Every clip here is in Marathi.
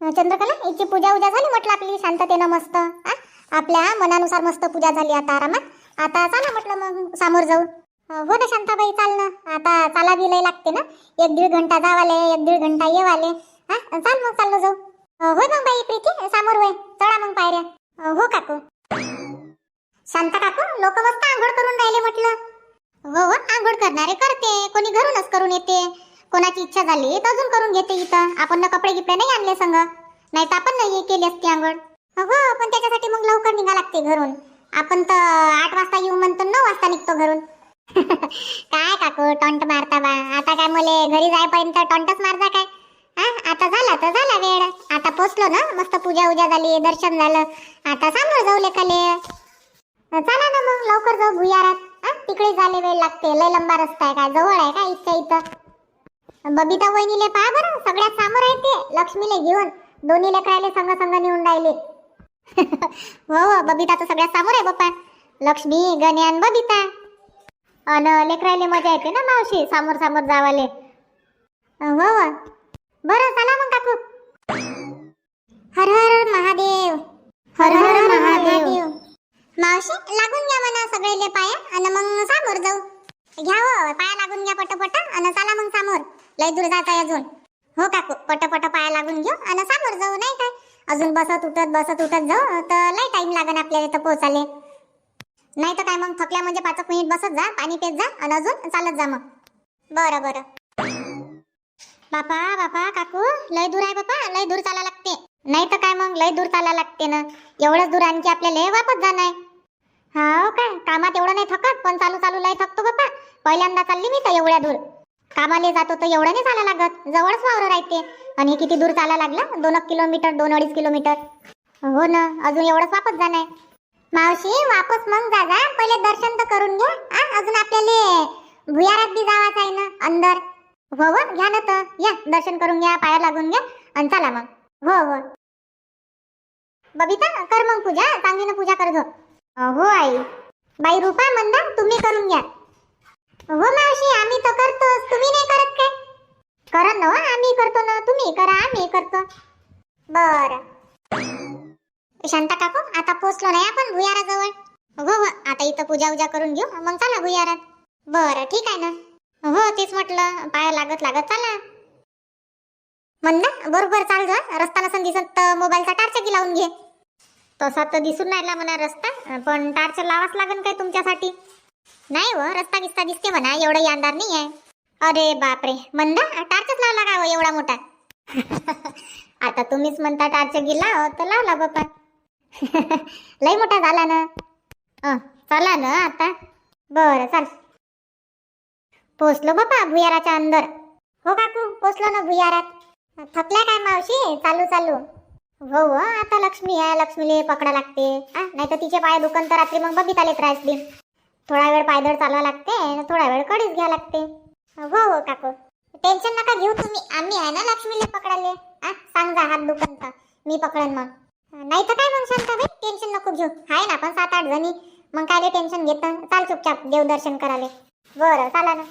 चंद्रकला याची पूजा उजा झाली म्हटलं आपली शांततेनं मस्त आपल्या मनानुसार मस्त पूजा झाली आता आरामात. आता चला म्हटलं मग समोर जाऊ. हो ना शांताबाई चाल ना. आता चाला बी लागते ना. एक दीड घंटा जावाले एक दीड घंटा येवाले. हा चाल मग चाललो जाऊ. होय मग बाई प्रीती समोर वय. चढा मग पायऱ्या. हो काकू. शांता काकू लोक मस्त आंघोळ करून राहिले म्हटलं. हो हो आंघोळ करणारे करते. कोणी घरूनच करून येते. कोणाची इच्छा झाली तर अजून करून घेते इथं. आपण ना कपडे गिपडे नाही आणले संग. नाही तर आपण नाही केली असती आंघोळ हो पण त्याच्यासाठी मग लवकर निघा लागते घरून. आपण तर आठ वाजता येऊ म्हणतो नऊ वाजता निघतो घरून. काय काकू टॉन्ट मारता बा. आता काय मुले घरी जायपर्यंत टॉन्टच मारता काय? हा आता झाला तर झाला वेळ. आता पोचलो ना. मस्त पूजा उजा झाली दर्शन झालं. आता समोर जाऊ लेखाले चला ना मग लवकर जाऊ भुयारात. हा तिकडे झाले वेळ लागते. लय लंबा रस्ता आहे काय? जवळ आहे का इथं इथं? बबिता वहिनीले पहा बरं सगळ्यात समोर आहे ते लक्ष्मीले घेऊन. दोन्ही लेकराले संग संग नेऊन राहिले. हो हो बबिता तर सगळ्यात समोर आहे बाप्पा लक्ष्मी गण्यान बबिता. अन लेकरायले मजा येते ना मावशी समोर समोर जावाले. हो हो. बरं चला मग काकू. हर हर महादेव. हर हर महादेव. मावशी लागून घ्या म्हणा सगळेले पाया आणि मग समोर जाऊ. घ्या हो पाया लागून घ्या पटपट आणि चला मग समोर. लय दूर जात आहे अजून. हो काकू पटपट पाया लागून घेऊ आणि समोर जाऊ नाही काय अजून बसत उठत बसत उठत जाऊ तर लय टाइम लागन आपल्याला इथं पोहोचाले नाही तर काय मग थकल्या म्हणजे पाच एक मिनिट बसत जा पाणी पेत जा आणि अजून चालत जा मग. बरं बरं. बापा बापा काकू लय दूर आहे बापा लय दूर चाला लागते. नाही तर काय मग लय दूर चाला लागते ना. एवढंच दूर आणखी आपल्याला वापस जाणं आहे. हो काय कामात एवढं नाही थकत पण चालू चालू लय थकतो बापा. पहिल्यांदा चालली मी तर एवढ्या दूर. कामाला जातो तर एवढं नाही चाला लागत. जवळच वावर राहते. आणि किती दूर चाला लागला? दोन एक किलोमीटर दोन अडीच किलोमीटर. हो ना अजून एवढंच वापस जाणार मावशी वापस मग जा जा. पहिले दर्शन तर करून घ्या आ, अजून आपल्याला भुयारात बी जावाच आहे ना अंदर. हो हो घ्या ना तर. या दर्शन करून घ्या पाया लागून घ्या. आणि चला मग. हो हो. बबिता कर मग पूजा. चांगलीनं पूजा कर जो हो आई. बाई रूपा मंदा तुम्ही करून घ्या. हो मावशी आम्ही तर करतोच. तुम्ही नाही करत काय? करत ना आम्ही करतो ना. तुम्ही करा आम्ही करतो. बर. शांता काकू आता पोचलो नाही आपण भुयाराजवळ. हो हो. आता इथं पूजा उजा करून घेऊ. मग चला भुयारात. बरं ठीक आहे ना. हो तेच म्हटलं. पाया लागत लागत चला. मंदा बरोबर चाल जा. रस्ता नसन दिसत तर मोबाईलचा टार्च लावून घे. तसा तर दिसून राहिला म्हणा रस्ता. पण टार्च लावाच लागेल काय तुमच्यासाठी? नाही व रस्ता गिस्ता दिसते म्हणा एवढं येणार नाही आहे अरे बापरे मंदा टार्चच लावला का हो एवढा मोठा? आता तुम्हीच म्हणता टार्च गेला हो तर लावला बापा लय मोठा झाला ना. अं, चला ना आता. बरं चाल. पोचलो बापा भुयाराच्या अंदर. हो काकू पोचलो ना भुयारात. थकल्या काय मावशी? चालू चालू. हो हो आता लक्ष्मी आहे लक्ष्मीले पकडा लागते. नाही तर तिचे पाय दुकान तर रात्री मग बबिताले त्रास देईन. थोडा वेळ पायदळ चालवा लागते आणि थोडा वेळ कडीच घ्या लागते. हो हो काकू. टेन्शन नका घेऊ तुम्ही. आम्ही आहे ना लक्ष्मीला पकडाले आ सांग जा हात दुकान का मी पकडन मग. नाही तर काय मग शांताबाई? टेन्शन नको घेऊ. आहे ना आपण सात आठ जणी. मग काय टेन्शन घेत? चाल चुपचाप देवदर्शन कराले बरं चाला ना.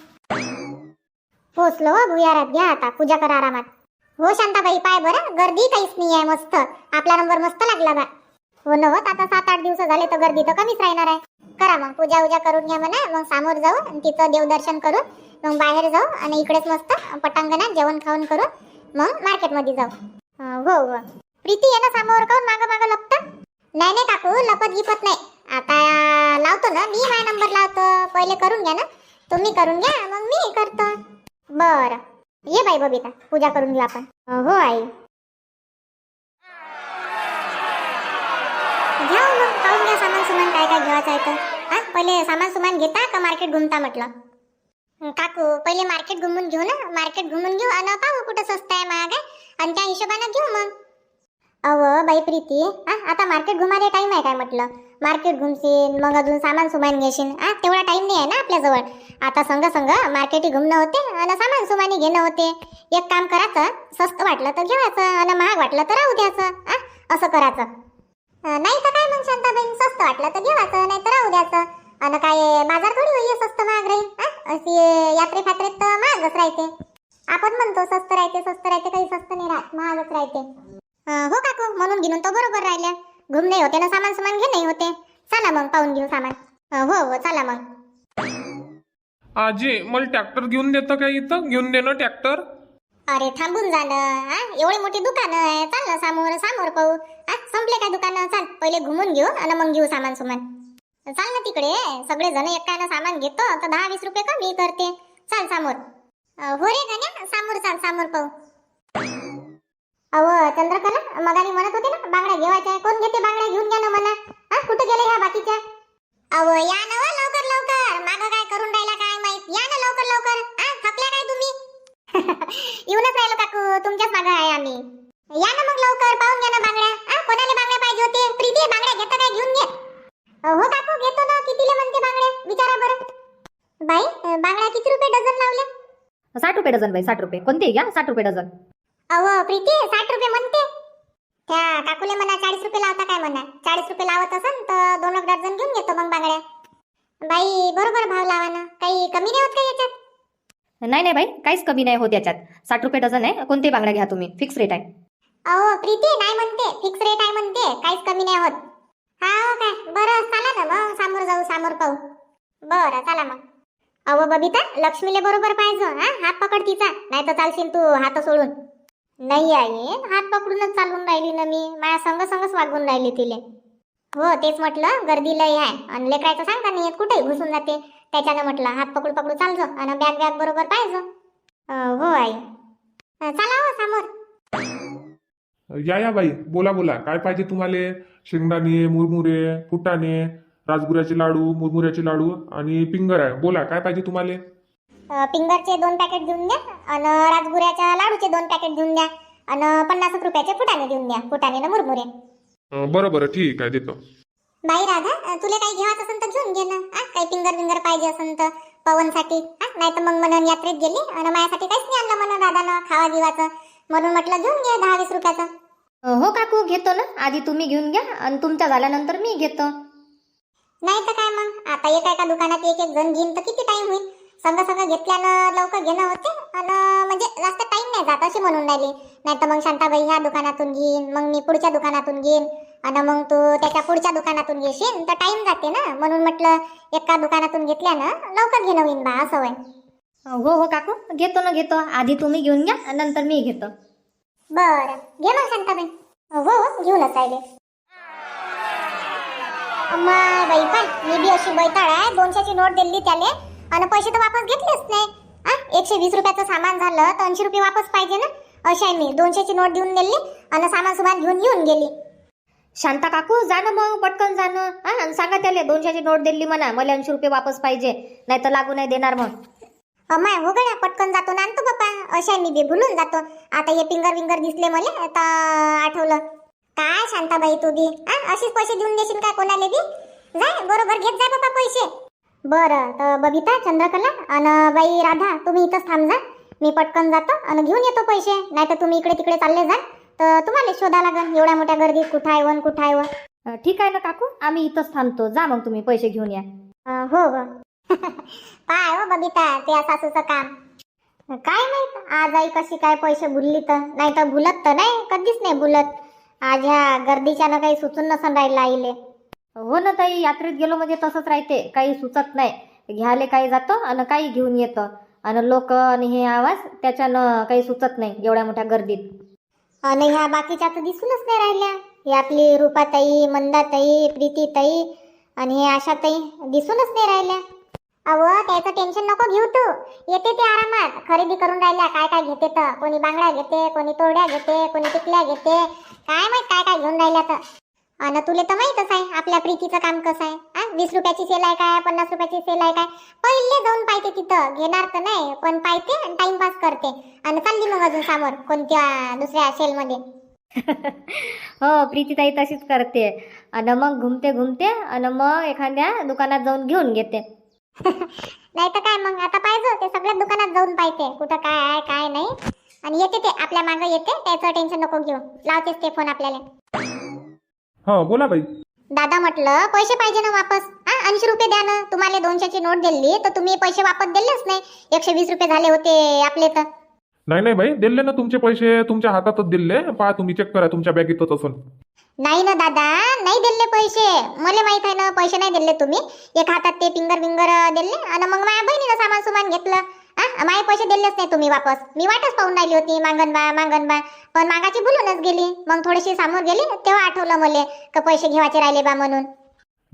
पोचलो हो भुयारात. घ्या आता पूजा करा आरामात. हो शांताबाई पाय बरं. गर्दी काहीच नाही आहे मस्त. आपला नंबर मस्त लागला बा. हो न हो, आता सात आठ दिवस झाले तर गर्दी तर कमीच राहणार आहे. करा मग. पूजा उजा करून घ्या म्हणा. मग समोर जाऊ आणि तिथं देवदर्शन करून मग बाहेर जाऊ आणि इकडेच मस्त पटांगणात जेवण खाऊन करून मग मार्केटमध्ये जाऊ. हो हो. प्रीती आहे ना समोर. काऊन मागं मागं लपतं? नाही नाही काकू लपत गिपत नाही. आता लावतो ना. मी हा नंबर लावतो. पहिले करून घ्या ना. तुम्ही करून घ्या. मग मी करतो. बरं. ये बाई बबिता. पूजा करून घेऊ आपण. हो आई. मग पाहून घ्या सामान सुमान काय काय घेवायचं आहे तर हा? पहिले सामान सुमान घेता का मार्केट घुमता म्हटलं? काकू पहिले मार्केट घुमून घेऊ ना. मार्केट घुमून घेऊ आणि पाहू कुठं स्वस्त आहे महाग. आहे आणि त्या हिशोबानं घेऊ मग. अव बाई प्रीती हा? आता मार्केट घुमायला टाईम आहे काय म्हटलं? मार्केट घुमशील मग अजून सामान सुमान घेशील हा तेवढा टाईम नाही आहे ना आपल्याजवळ. आता संघ संघ मार्केटही घुमणं होते आणि सामान सुमानी घेणं होते. एक काम करायचं स्वस्त वाटलं तर घेवायचं आणि महाग वाटलं तर राहू द्यायचं हा? असं करायचं. नाही तर काय मग शांताबाई स्वस्त वाटलं तर घेवायचं नाही तर राहू द्यायचं आणि काय बाजार थोडी होई स्वस्त महाग राहील हा? अशी यात्रे फात्रेत तर महागच राहते. आपण म्हणतो स्वस्त राहते स्वस्त राहते काही स्वस्त नाही राहत महागच राहते. हो काकू म्हणून घेऊन तो बरोबर राहिल्या. घुमणे होते ना सामान सामान घेणे होते. चला मग पाहून घेऊ सामान. हो हो चला मग. आजी मला ट्रॅक्टर घेऊन देतं का इथं? घेऊन दे ना ट्रॅक्टर. अरे थांबून ना हा? एवढी मोठी दुकानं आहे चाल ना समोर समोर पाहू. काय दुकानं चाल पहिले घुमून घेऊ आणि मग घेऊ सामान सुमान. चाल ना तिकडे सगळे जण एकानं सामान घेतो तर दहा वीस रुपये कमी करते. चाल समोर. हो रे गण्या समोर चाल समोर पाहू. अव चंद्रकला मगानी म्हणत होते ना बांगड्या घेवायच्या कोण घेते बांगड्या घेऊन घ्या ना मला? हा कुठे गेले ह्या बाकीच्या? अव या ना हो लवकर लवकर. माग काय करून राहिला काय माहीत? या ना लवकर लवकर. हा थकल्या काय तुम्ही? येऊनच राहिलो काकू तुमच्याच मागे आहे आम्ही. या ना मग लवकर पाहून घ्या ना बांगड्या. हा कोणाला बांगड्या पाहिजे होते? प्रीती बांगड्या घेता काय? घेऊन घे हो काकू घेतो ना. कितीले म्हणते बांगड्या? विचारा बरं. बाई बांगड्या किती रुपये डझन लावल्या? साठ रुपये डझन बाई साठ रुपये. कोणते? घ्या साठ रुपये डझन. अहो प्रीती साठ रुपये म्हणते. त्या काकूले म्हणा चाळीस रुपये लावता काय म्हणा? चाळीस रुपये लावत असन तर दोन एक डझन घेऊन घेतो मग बांगड्या. बाई बरोबर भाव लावा ना. काही कमी नाही होत का याच्यात? नाही नाही बाई काहीच कमी नाही होत याच्यात. साठ रुपये डझन आहे. कोणते बांगड्या घ्या तुम्ही? फिक्स रेट आहे. अहो प्रीती नाही म्हणते. फिक्स रेट आहे म्हणते. काहीच कमी नाही होत. हा हो काय? बरं चला ना मग. समोर जाऊ समोर पाहू. बरं चला मग. अहो बबिता लक्ष्मीले बरोबर पाहिजे हा? हात पकड तिचा. नाही तर चालशील तू हात सोडून. नाही आहे हात पकडूनच चालून राहिली ना मी. माझ्या संग संगच वागून राहिली तिले. हो तेच म्हटलं. गर्दी लय आहे. आणि लेकरायचं सांगता नाही येत कुठेही घुसून जाते. त्याच्यानं म्हटलं हात पकडू पकडू चालजो आणि बॅग बॅग बरोबर पाहिजे. हो आई. चला हो समोर. या या बाई बोला बोला. काय पाहिजे तुम्हाला? शेंगदाणे मुरमुरे फुटाणे राजगुऱ्याचे लाडू मुरमुऱ्याचे लाडू आणि पिंगर आहे. बोला काय पाहिजे तुम्हाला? अ, पिंगरचे दोन पॅकेट देऊन द्या आणि राजगुऱ्याच्या लाडूचे दोन पॅकेट देऊन द्या आणि पन्नास रुपयाचे फुटाणे देऊन द्या फुटाणे ना मुरमुरे. अं, बरं बरं. ठीक आहे देतो. बाई राधा अ, तुला काही घ्यायचं असेल तर घेऊन घे ना. आ, काही पिंगर बिंगर पाहिजे असेल तर पवनसाठी. नाही तर मग म्हणून यात्रेत गेली आणि माझ्यासाठी काहीच नाही आणलं म्हणून राधानं खावा गिवाचं म्हणून म्हटलं घेऊन घे दहा वीस रुपयाचं हो काकू घेतो ना. आधी तुम्ही घेऊन घ्या आणि तुमच्या झाल्यानंतर मी घेतो. नाही तर काय मग? आता एका एका दुकानात एक एक जण घेईन तर किती टाइम होईल? संग संग घेतल्यानं लवकर घेणं होते आणि म्हणजे जास्त टाइम नाही जात अशी म्हणून राहिली. नाही तर मग शांताबाई ह्या दुकानातून घेईन मग मी पुढच्या दुकानातून घेईन आणि मग तू त्याच्या पुढच्या दुकानातून घेशील तर टाइम जाते ना. म्हणून म्हटलं एका दुकानातून घेतल्यानं लवकर घेणं होईन बा असं होय हो हो काकू. घेतो ना घेतो. आधी तुम्ही घेऊन घ्या नंतर मी घेतो. बरं. घे मग शांताबाई. हो हो घेऊनच अम्मा बाई पण मी बी अशी बैताळ आहे. दोनशेची नोट दिली त्याले. आणि पैसे तर वापस घेतलेच नाही. आ एकशे वीस रुपयाचं सामान झालं तर ऐंशी रुपये वापस पाहिजे ना? अशी आहे मी. दोनशेची नोट देऊन दिली आणि सामान सुमान घेऊन येऊन गेली. शांता काकू जा ना मग पटकन जा ना. हा आणि सांगा त्याला दोनशेची नोट दिली म्हणा मला ऐंशी रुपये वापस पाहिजे. नाही तर लागू नाही देणार मग. अम्माय हो गड्या पटकन जातो ना आणतो बाप्पा अशा मी बी भुलून जातो. आता हे पिंगर विंगर दिसले मला आता आठवलं. काय शांताबाई तू बी? आ अशीच पैसे देऊन देशील काय कोणाला बी? जाय बरोबर घेत जाय बाप्पा पैसे. बरं तर बबिता चंद्रकला आणि बाई राधा तुम्ही इथंच थांब जा. मी पटकन जातो आणि घेऊन येतो पैसे. नाही तर तुम्ही इकडे तिकडे चालले जा. तर तुम्हाला शोधा लागेल एवढ्या मोठ्या गर्दीत कुठं आहे वन कुठं आहे व अं, ठीक आहे ना काकू आम्ही इथंच थांबतो. जा मग तुम्ही पैसे घेऊन या. हो हो पाय हो बबिता त्या सासूचं काम? काय माहीत आज आई कशी काय पैसे भुलली तर? नाही तर भुलत तर नाही कधीच नाही भुलत. आज ह्या गर्दीच्यानं काही सुचून नसन राहिलं आईले. हो ना ताई यात्रेत गेलो म्हणजे तसंच राहते काही सुचत नाही. घ्यायला काही जातो आणि काही घेऊन येतं. आणि लोक आणि हे आवाज त्याच्यानं काही सुचत नाही एवढ्या मोठ्या गर्दीत. आणि ह्या बाकीच्या तर दिसूनच नाही राहिल्या. ही आपली रूपाताई मंदाताई प्रीतीताई आणि हे आशाताई दिसूनच नाही राहिल्या. अव त्याचं टेन्शन नको घेऊ तू. येते ते आरामात. खरेदी करून राहिल्या काय काय घेते तर. कोणी बांगड्या घेते कोणी तोड्या घेते कोणी टिकल्या घेते. काय माहीत काय काय घेऊन राहिल्या तर. आणि तुले तर माहीतच आहे आपल्या प्रीतीचं काम कसं आहे. हा वीस रुपयाची सेल आहे काय पन्नास रुपयाची सेल आहे काय. पहिले जाऊन पाहते तिथं. घेणार तर नाही पण पाहते आणि टाइमपास करते. आणि चालली मग अजून समोर कोणत्या दुसऱ्या सेलमध्ये हो प्रीतीताई तशीच करते. आणि मग घुमते घुमते आणि मग एखाद्या दुकानात जाऊन घेऊन घेते. नाही तर काय मग? आता पाहिजे ते सगळ्या दुकानात जाऊन पाहते कुठं काय आहे काय नाही. आणि येते ते. आपल्या मागं येते. त्याचं टेन्शन नको घेऊ. लावतेच ते फोन आपल्याला. हा बोला बाई. दादा म्हटलं पैसे पाहिजे ना वापस? हा ऐंशी रुपये द्या ना. तुम्हाला दोनशेची नोट दिली तर तुम्ही पैसे वापस दिलेच नाही. एकशे वीस रुपये झाले होते आपले तर. नाही नाही बाई दिले ना तुमचे पैसे तुमच्या हातातच दिले. पहा तुम्ही चेक करा तुमच्या बॅगेतच असून. नाही ना दादा नाही दिले पैसे. मला माहीत आहे ना पैसे नाही दिले तुम्ही. एक हातात ते फिंगर फिंगर दिले. आणि मग माझ्या बहिणीनं सामान सुमान घेतलं. आ माझे पैसे दिलेच नाही तुम्ही वापस. मी वाटच पाहून राहिली होती मागणबा मागणबा पण मागाची भुलूनच गेली. मग थोडीशी समोर गेली तेव्हा आठवलं मला का पैसे घेवायचे राहिले बा म्हणून.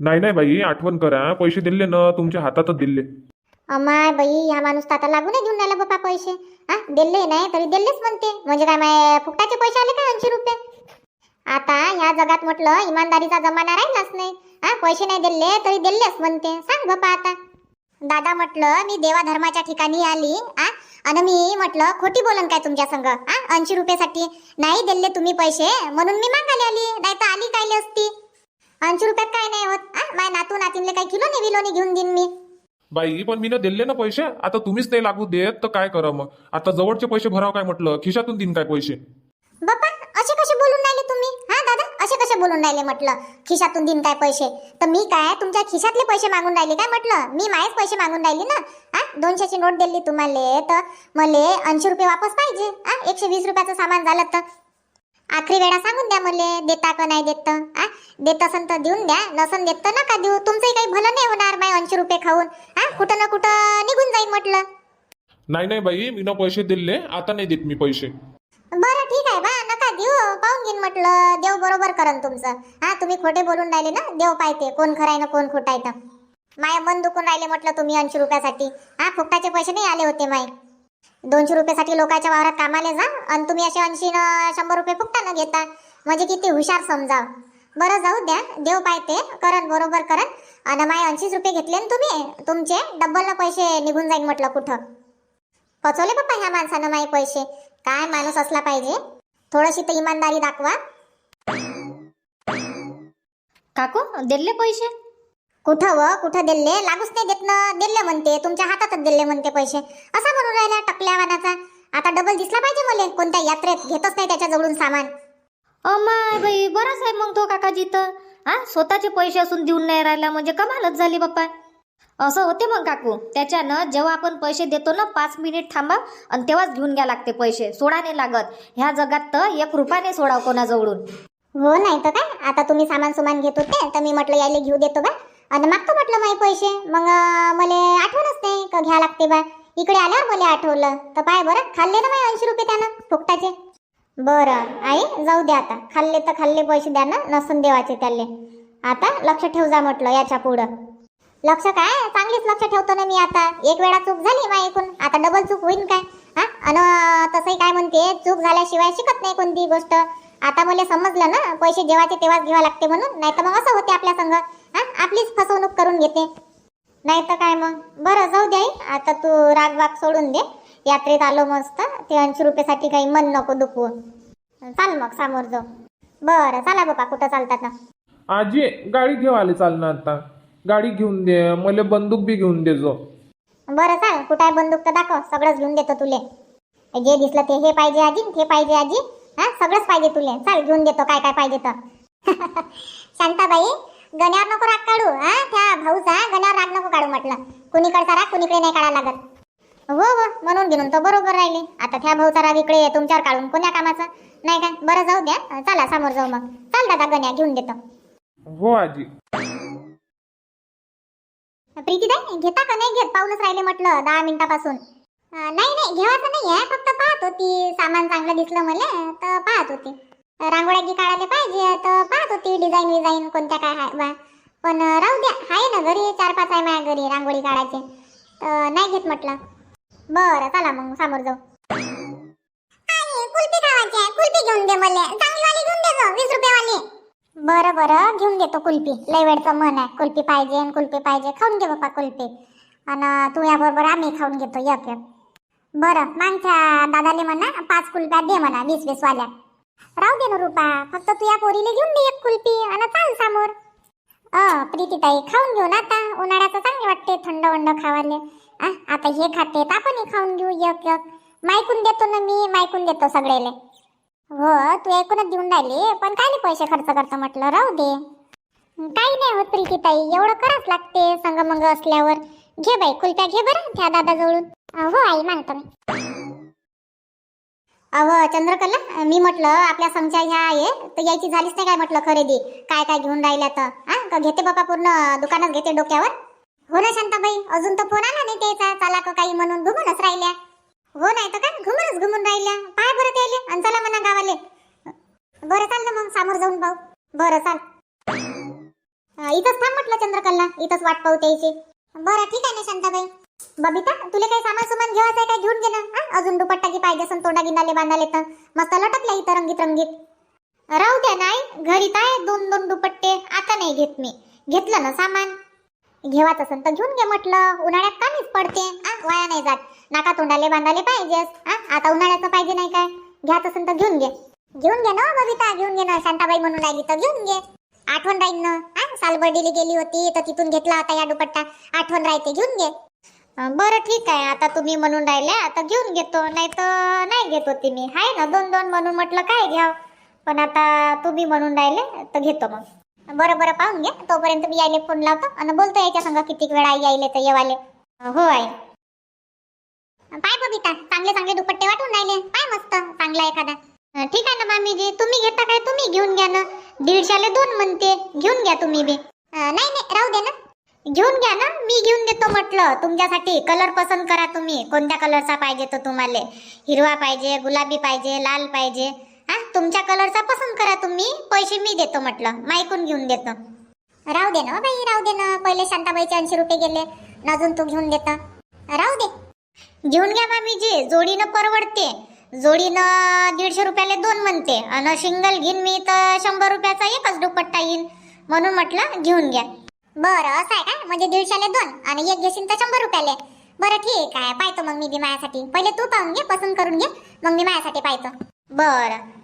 नाही नाही बाई आठवण करा. पैसे दिले ना तुमच्या हातातच दिले. अमाय बाई ह्या माणूस तर आता लागू नाही घेऊन राहिला बापा पैसे. हा दिले नाही तरी दिलेच म्हणते. म्हणजे काय माय फुकटाचे पैसे आले का ऐंशी रुपये? आता ह्या जगात म्हटलं इमानदारीचा जमाना राहिलाच नाही. हा पैसे नाही दिले तरी दिलेच म्हणते. सांग बापा आता. दादा म्हटलं मी देवा धर्माच्या ठिकाणी आली आ आणि मी म्हटलं खोटी बोलन काय तुमच्या संग? आ ऐंशी रुपयासाठी. नाही दिले तुम्ही पैसे म्हणून मी मागायला आली. नाही तर आली कायले असती? ऐंशी रुपयात काय नाही होत. आ माझ्या नातू नातीनले काही किलो नाही विलोनी घेऊन देईन मी. बाई पण मी ना दिले ना पैसे आता तुम्हीच नाही लागू देत तर काय करा मग? आता जवळचे पैसे भराव काय म्हटलं? खिशातून दिन काय पैसे? बाप्पा असे कसे बोलून राहिले तुम्ही? हा दादा असे कसे बोलून राहिले म्हटलं? खिशातून देईन काय पैसे? तर मी काय तुमच्या खिशातले पैसे मागून राहिले काय म्हटलं? मी मायच पैसे मागून राहिले ना? हा दोनशेची नोट दिली तुम्हाला तर मले ऐंशी रुपये वापस पाहिजे. हा एकशे वीस रुपयाचं सामान झालं तर. आखरी वेळा सांगून द्या मले देता का नाही देत आ हा देत असन तर देऊन द्या नसन देत तर नका देऊ. तुमचंही काही भलं नाही होणार माय ऐंशी रुपये खाऊन. कुठं ना कुठं निघून जाईल म्हटलं. नाही नाही बाई मी ना पैसे दिले आता नाही देत मी पैसे. बरं ठीक आहे बा नका देऊ पाहून घेईन म्हटलं. देव बरोबर करन तुमचं. हा तुम्ही खोटे बोलून राहिले ना देव पाहते कोण खराय ना कोण खोटाय तर. माया मन दुखून राहिले म्हटलं तुम्ही ऐंशी रुपयासाठी. हा फुकटाचे पैसे नाही आले होते माय. दोनशे रुपयासाठी लोकांच्या वावरात कामाला जा आणि तुम्ही असे ऐंशी न शंभर रुपये फुकटानं घेता. म्हणजे किती हुशार समजाव. बरं जाऊ द्या. देव पाहते. करन बरोबर करन आणि माय ऐंशीच रुपये घेतले ना तुम्ही? तुमचे? डबल पैसे निघून जाईल म्हटलं कुठं? पचवले पप्पा ह्या माणसानं माय पैसे? काय माणूस असला पाहिजे? थोडीशी तर इमानदारी दाखवा. काकू दिले पैसे? कुठं व? कुठं दिले? लागूच नाही देत ना. दिले म्हणते. तुमच्या हातातच दिले म्हणते पैसे. असा म्हणून राहिला टकल्या वानाचा. आता डबल दिसला पाहिजे मले. कोणत्या यात्रेत? घेतच नाही त्याच्या जवळून सामान. अमाय बाई बरंच आहे मग तो काकाजी तर. हा स्वतःचे पैसे असून देऊन नाही राहिला म्हणजे कमालच झाली बाप्पा. असं होते मग काकू. त्याच्यानं जेव्हा आपण पैसे देतो ना पाच मिनिट थांबा आणि तेव्हाच घेऊन घ्या लागते पैसे. सोडा नाही लागत. ह्या जगात तर एक रुपयाने सोडाव कोणाजवळून. हो नाही तर काय? आता तुम्ही सामान सुमान घेत होते तर मी म्हटलं यायला घेऊ देतो बा. आणि मागतो म्हटलं माझे पैसे. मग मला आठवणच नाही का घ्या लागते बा. इकडे आल्यावर मला आठवलं. तर पाय बरं खाल्ले ना माझे ऐंशी रुपये त्यानं फुकटाचे? बरं आई जाऊ द्या आता. खाल्ले तर खाल्ले पैसे द्या ना. नसून देवाचे त्याले. आता लक्ष ठेव जा म्हटलं याच्या पुढं. लक्ष काय? चांगलीच लक्ष ठेवतो ना मी आता. एक वेळा चूक झाली मा ऐकून आता डबल चूक होईन काय? हा? अन तसंही काय म्हणते चूक झाल्याशिवाय शिकत नाही कोणती गोष्ट. आता मला समजलं ना पैसे जेवाचे तेव्हाच घ्यावं लागते म्हणून. नाही तर मग असं होते आपल्या संग. हा? आपलीच फसवणूक करून घेते. नाही तर काय मग? बरं जाऊ दे आता तू राग बाग सोडून दे. यात्रेत आलो मस्त. ते ऐंशी रुपयासाठी काही मन नको दुखवू. चाल मग समोर जाऊ. बरं चला बाबा कुठं चालतात ना. आजी गाडी घेऊ आले चालणार आता. गाडी घेऊन दे मला बंदूक बी घेऊन दे जो. बरं चाल. कुठं आहे बंदूक तर दाखव. सगळंच घेऊन देतो तुले. जे दिसलं ते हे पाहिजे आजी ते पाहिजे आजी. हा सगळंच पाहिजे तुले. चाल घेऊन देतो. काय काय पाहिजे तर. शांताबाई गण्यावर नको राग काढू. हा त्या भाऊचा गण्यावर राग नको काढू म्हटलं. कुणीकडचा राग कुणीकडे नाही काढायला लागत. हो हो म्हणून घेऊन तो बरोबर राहिले. आता त्या भाऊचा राग इकडे तुमच्यावर काढून कोण्या कामाचा? नाही काय? बरं जाऊ द्या. चला समोर जाऊ मग. चाल दादा गण्या घेऊन देतो. हो आजी. प्रीतीताई घेता का? नाही घेत. पाऊलच राहिले म्हटलं दहा मिनिटापासून. नाही नाही घेवायचं नाही आहे. फक्त पाहत होती. सामान चांगलं दिसलं मला तर पाहत होती. रांगोळ्या गी काढायला पाहिजे तर पाहत होती. डिझाईन विझाईन कोणत्या काय आहे बा. पण राहू द्या. आहे ना घरी. चार पाच आहे माझ्या घरी रांगोळी काढायचे. तर नाही घेत म्हटलं. बरं चला मग समोर जाऊ. कुल्फी खावायची आहे. कुल्फी घेऊन दे मला. चांगली वाली घेऊन दे वीस रुपये वाली बरं बरं घेऊन देतो कुल्फी. लय वेळचं मन आहे. कुल्फी पाहिजे आणि कुल्फी पाहिजे. खाऊन घे बाप्पा कुल्फी. आणि तू याबरोबर आम्ही खाऊन घेतो. एक एक बरं मागच्या दादाले म्हणा पाच कुल्फ्या दे म्हणा वीस वीस वाल्या. राहू दे ना रुपा. फक्त तू या पोरीला घेऊन दे एक कुल्फी. आणि चाल समोर. अ प्रीतीताई खाऊन घेऊ ना आता. उन्हाळ्याचं चांगले वाटते थंड वंड खावाले. आ, आता हे खाते तर आपणही खाऊन घेऊ एक एक मायकून देतो ना मी मायकून देतो सगळेले. हो तू ऐकूनच देऊन राहिली. पण काय पैसे खर्च करतो म्हटलं? राहू दे. काही नाही होत प्रीतीताई एवढं करावंच लागते संगमंग असल्यावर. घे बाई कुलप्या घे बरं त्या दादा जवळून हो आई मानतो मी. अव हो, चंद्रकला मी म्हटलं आपल्या संख्या ह्या आहे तर यायची झालीच नाही काय म्हटलं खरेदी? काय काय घेऊन राहिल्या तर? हा घेते बाबा पूर्ण दुकानात घेते डोक्यावर? हो ना शांताबाई. अजून तर फोन आला नाही त्याचा. चला का काही म्हणून घुमूनच राहिल्या. हो नाही तर काय? घुमूनच घुमून राहिल्या. पाय बरं त्याले आणि चला म्हणा गावाले. बरं चाल ना मग. समोर जाऊन पाहू. बरं चाल. इथंच थांब म्हटलं चंद्रकला. इथंच वाट पाहू त्याची. बरं ठीक आहे ना शांताबाई. बबिता तुला काही सामान सुमान घ्यायचं आहे काय घेऊन घे ना. हा? अजून दुपट्टा की पाहिजे असन तोंडा गिंडाले बांधाले तर. मस्त लटकल्या इथं रंगीत रंगीत राहू द्या नाही. घरी काय दोन दोन दुपट्टे. आता नाही घेत मी. घेतलं ना सामान? घेवाच असन तर घेऊन घे म्हटलं. उन्हाळ्यात कामीच पडते? आ वाया नाही जात. नाका तोंडाले बांधाले पाहिजेस. आ आता उन्हाळ्याचं पाहिजे नाही काय? घ्याच असन तर घेऊन घे. घेऊन घे ना बबिता घेऊन घे ना. शांताबाई म्हणून राहिली तर घेऊन घे. आठवण राहील ना? आ सालबर्डीला गेली होती तर तिथून घेतला होता या दुपट्टा. आठवण राहते घेऊन घे. बरं ठीक आहे आता तुम्ही म्हणून राहिले आता घेऊन घेतो. नाही तर नाही घेत होती मी. आहे ना दोन दोन म्हणून म्हटलं काय घ्याव? पण आता तुम्ही म्हणून राहिले तर घेतो मग. बरं बरं पाहून घ्या. तोपर्यंत मी यायले फोन लावतो आणि बोलतो याच्या संग किती वेळा यायले तर येवाले. हो आहे पाय बबिता चांगले चांगले दुपट्टे वाटून राहिले. पाय मस्त चांगला एखादा. ठीक आहे ना मामीजी. तुम्ही घेता काय? तुम्ही घेऊन घ्या ना. दीडशाले दोन म्हणते. घेऊन घ्या तुम्ही बी. नाही नाही राहू दे ना. घेऊन घ्या ना. मी घेऊन देतो म्हटलं. तुमच्यासाठी कलर पसंत करा तुम्ही. कोणत्या कलरचा पाहिजे तो तुम्हाला? हिरवा पाहिजे गुलाबी पाहिजे लाल पाहिजे. हा? तुमच्या कलरचा पसंत करा तुम्ही. पैसे मी देतो म्हटलं. मायकून घेऊन देतो. राहू दे ना बाई राहू दे ना. पहिले शांताबाईचे ऐंशी रुपये गेले. अजून तू घेऊन देता. राहू दे. घेऊन घ्या मामीजी. जोडीनं परवडते. जोडीनं दीडशे रुपयाला दोन म्हणते. आणि सिंगल घेईन मी तर शंभर रुपयाचा एकच दुपट्टा येईन. म्हणून म्हटलं घेऊन घ्या. बरं असं आहे का? म्हणजे दीडशेले दोन आणि एक घेशील तर शंभर रुपयाले. बरं ठीक आहे. पाहतो मग मी बी माझ्यासाठी. पहिले तू पाहून घे पसंत करून घे. मग मी माझ्यासाठी पाहतो. बरं